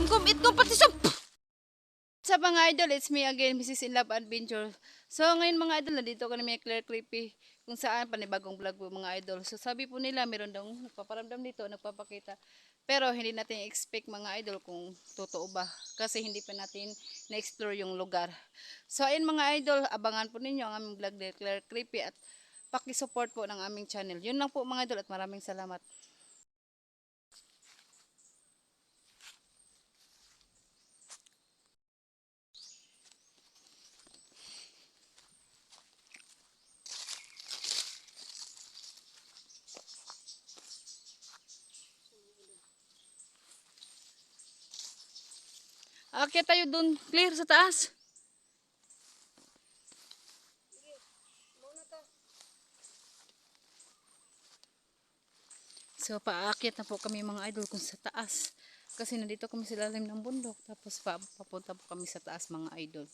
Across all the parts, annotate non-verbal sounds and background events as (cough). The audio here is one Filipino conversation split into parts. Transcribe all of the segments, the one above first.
Alam ko, it ko pati sa... Sa mga idol, it's me again, Mrs. In Love Adventure. So ngayon mga idol, nandito ko na may Claire Creepy kung saan panibagong vlog po mga idol. So sabi po nila, meron daw nagpaparamdam dito, nagpapakita. Pero hindi natin expect mga idol kung totoo ba. Kasi hindi pa natin na-explore yung lugar. So ayun mga idol, abangan po ninyo ang aming vlog ni Claire Creepy at pakisupport po ng aming channel. Yun lang po mga idol at maraming salamat. Akit tayo dun, clear sa taas. So, paakyat na po kami mga idol kung sa taas. Kasi nandito kami sa lalim ng bundok. Tapos pa, papunta po kami sa taas mga idol.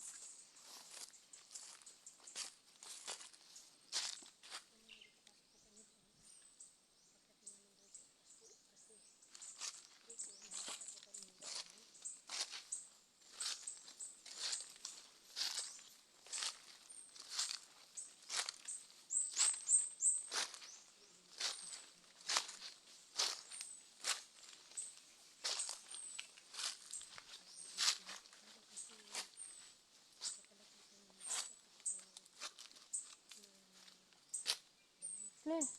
Claire.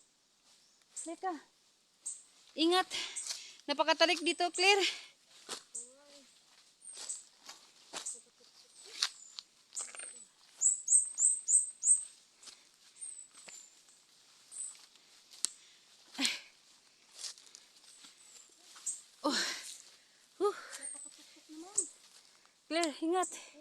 Claire ka. Ingat. Napakatarik dito, Claire. Oh. Huh. Claire, ingat. Ay.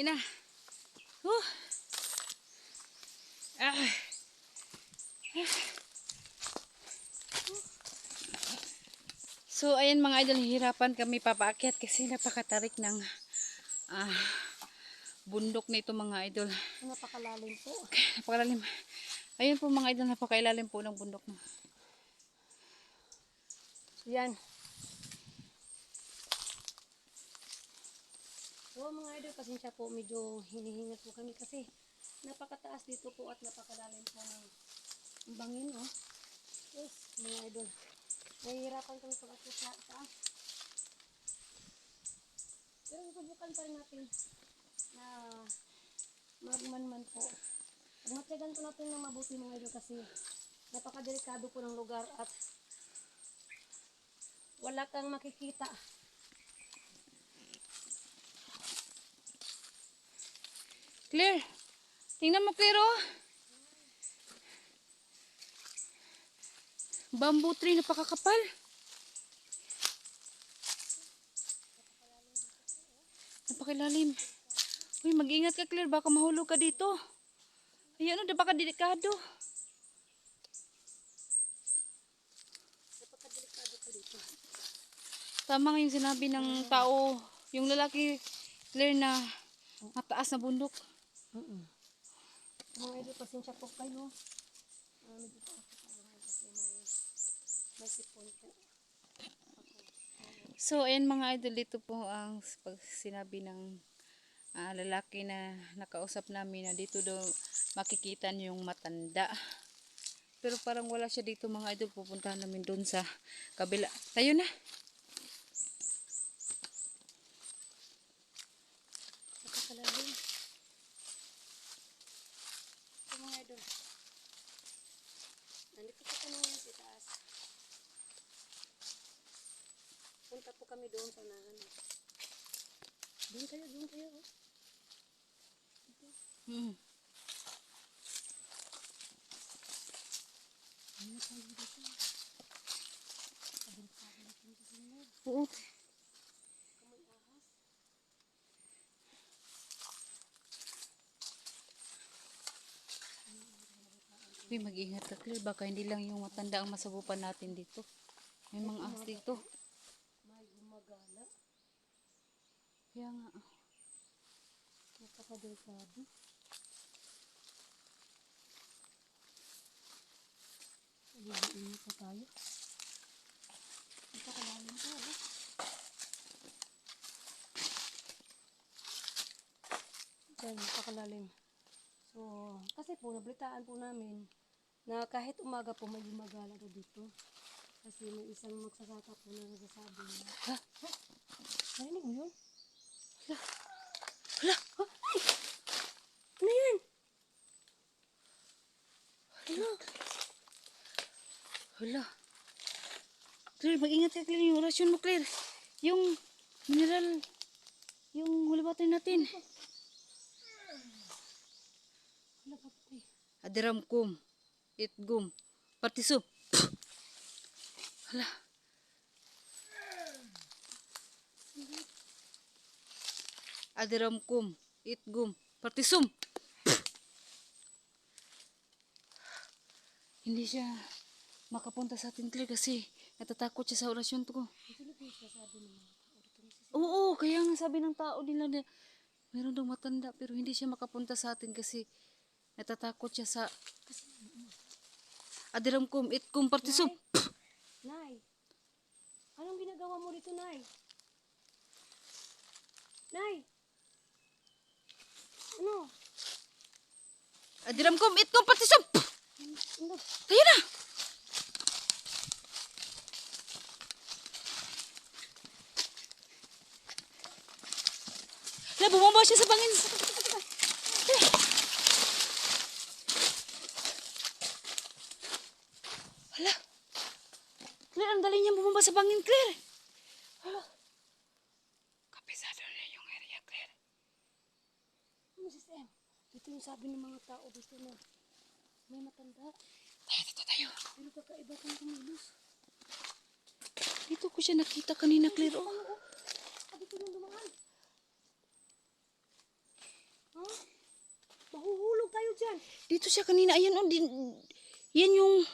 Gina. Huh. Ah. So, ayan mga idol, hihirapan kami papaakyat kasi napakatarik ng ah, bundok nito mga idol. Napakalalim po. Napakalalim. Ayun po mga idol, napakailalim po ng bundok. Yan. So mga idol, pasensya po, medyo hinihingat po kami kasi napakataas dito po at napakalalim po ng ang bangin, oh. Yes, mga idol. Nahihirapan kami pag akyat sa taas. Pero susubukan pa rin natin na magmanman po. Pagmatyagan po natin ng mabuti mga idol kasi napakadelikado po ng lugar at wala kang makikita. Claire, tingnan mo Claire oh. Bamboo tree, napakakapal. Napakilalim. Uy, mag-ingat ka Claire, baka mahulog ka dito. Ayan o, baka delikado. Tama nga yung sinabi ng tao, yung lalaki Claire na mataas na bundok. Mm Mga idol, pasensya po kayo. Uh, medyo pa ako may, may sipon po. So, ayan mga idol, dito po ang pag sinabi ng ah, lalaki na nakausap namin na dito daw makikita yung matanda. Pero parang wala siya dito mga idol, pupuntahan namin doon sa kabila. Tayo na. Napakalalim. So mga idol, nandito po kami ngayon sa taas. Punta po kami doon sa unahan. Doon kayo, doon kayo. Oh. Hmm. Ano tayo dito? Kabintado natin sa sunod. Oo. Kamoy ahas. Mag-ingat ka Claire, baka hindi lang yung matanda ang masabupan natin dito. May mga ahas dito. May gumagala. Kaya nga. Napakadelikado. Iinit pa tayo. Napakalalim po. Oh. Diyan, napakalalim. So, kasi po, nabalitaan po namin na kahit umaga po may gumagala dito. Kasi may isang magsasaka po na nagsasabi na, ha? Ha? Narinig mo yun? Hala! Hala! Ha? Ay! Ano yan? Hala! Hala. Claire, mag-ingat ka, Claire. Yung orasyon mo, Claire. Yung mineral, yung hulibatoy natin. Adiram kum, itgum, partisum. Hala. (clears throat) Adiram kum, itgum, partisum. (clears throat) Hindi siya makapunta sa atin, Claire, kasi natatakot siya sa orasyon ko. Ni Sis. Oo, kaya nga sabi ng tao nila na meron daw matanda pero hindi siya makapunta sa atin kasi natatakot siya sa Adiram kum, itkum, partisum. Nay, anong ginagawa mo dito, Nay? Nay! Ano? Adiram kum, itkum, partisum. Ano? Tayo na! Bumaba siya sa bangin. Hala. Claire, ang dali niya bumaba sa bangin, Claire. Hala. Kapisado na yung area, Claire. Ano, Sis Em? Ito yung sabi ng mga tao dito na may matanda. Tayo, dito tayo. Pero kakaiba kang kumilos. Dito ko siya nakita kanina, Claire. Oh. Ano, oh? Dito yung dumaan. Ha? Mahuhulog tayo dyan. Dito siya kanina. Ayan, oh, din, yan yung,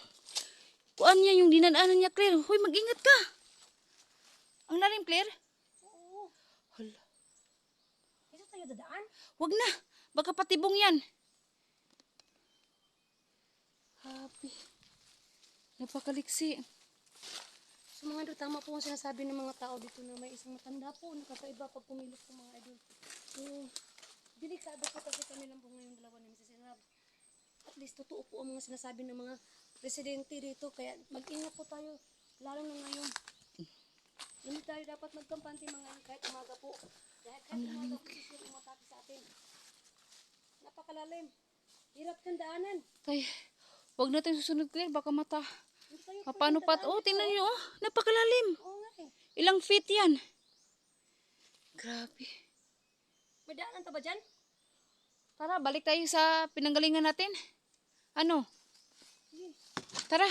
kuan niya, yung dinadaanan niya, Claire. Hoy, mag-ingat ka. Ang lalim, Claire. Oo. Hala. Dito tayo dadaan. Wag na. Baka patibong yan. Happy. Napakaliksi. So mga idol, tama po ang sinasabi ng mga tao dito na may isang matanda po na kakaiba pag kumilos po mga idol. So, delikado po kasi kami lang po ngayon dalawa ni Mrs. Enab. At least totoo po ang mga sinasabi ng mga residente dito. Kaya mag-ingat po tayo, lalo na ngayon. Hindi tayo dapat magkampante mga kahit umaga po. Dahil kahit umaga po sila umatake sa atin. Napakalalim. Hirap kang daanan. Tay, wag natin susunod, Claire. Baka mata. Paano pat? Oh, tingnan niyo, oh. Napakalalim. Oo nga eh. Ilang feet yan. Grabe. May daanan pa ba dyan? Tara, balik tayo sa pinanggalingan natin. Ano? Tara.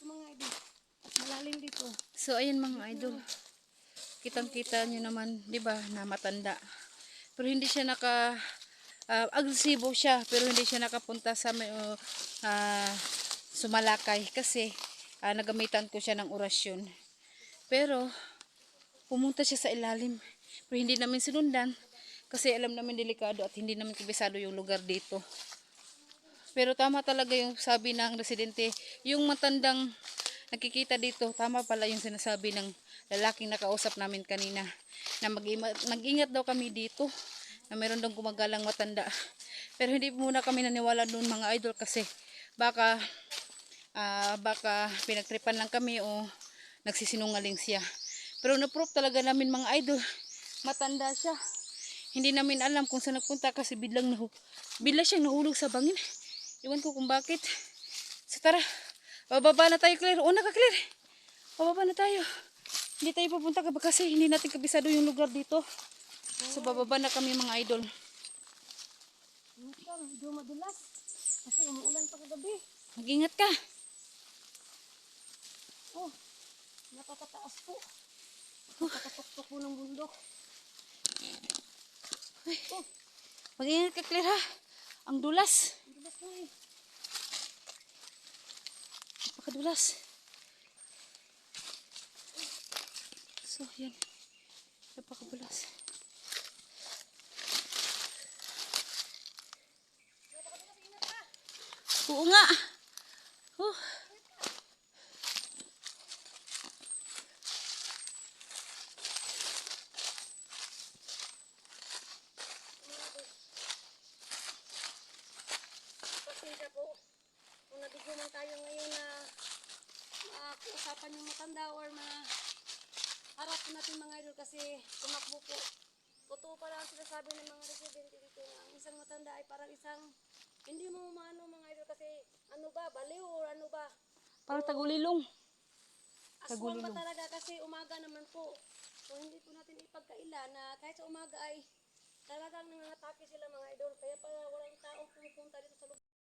Mga idol. Malalim dito. So, ayan mga idol. Kitang-kita nyo naman, di ba, na matanda. Pero hindi siya naka... ah, agresibo siya, pero hindi siya nakapunta sa may, uh, sumalakay kasi ah, nagamitan ko siya ng orasyon. Pero, pumunta siya sa ilalim. Pero hindi namin sinundan kasi alam namin delikado at hindi namin kabisado yung lugar dito. Pero tama talaga yung sabi ng residente, yung matandang nakikita dito, tama pala yung sinasabi ng lalaking nakausap namin kanina na mag-ingat daw kami dito na meron daw gumagalang matanda. Pero hindi muna kami naniwala doon mga idol kasi baka ah, baka pinagtripan lang kami o nagsisinungaling siya. Pero na-proof talaga namin mga idol, matanda siya. Hindi namin alam kung saan nagpunta kasi biglang nahu bigla siyang nahulog sa bangin. Iwan ko kung bakit. So tara, bababa na tayo Claire. Una ka Claire. Bababa na tayo. Hindi tayo pupunta ka kasi hindi natin kabisado yung lugar dito. So bababa na kami mga idol. Medyo madulas. Kasi umuulan pa kagabi. Mag-ingat ka. Oh, napakataas po. Napakatuktok po ng bundok. Oh, (laughs) Mag-ingat ka Claire ha. Ang dulas. ang dulas na eh. Napakadulas. So yan. Napakadulas. Oo nga. Huh. Pasensya po. Kung nabigyo man tayo ngayon na makiusapan yung matanda or mga harap natin mga idol kasi tumakbo po. Totoo pala ang sinasabi ng mga residente dito na ang isang matanda ay parang isang hindi mo maano mga idol kasi ano ba, baliw or ano ba. Parang tagulilong. Aswang ba talaga kasi umaga naman po. So hindi po natin ipagkaila na kahit sa umaga ay talagang nangangatake sila mga idol. Kaya pala walang taong pumupunta dito sa lugar.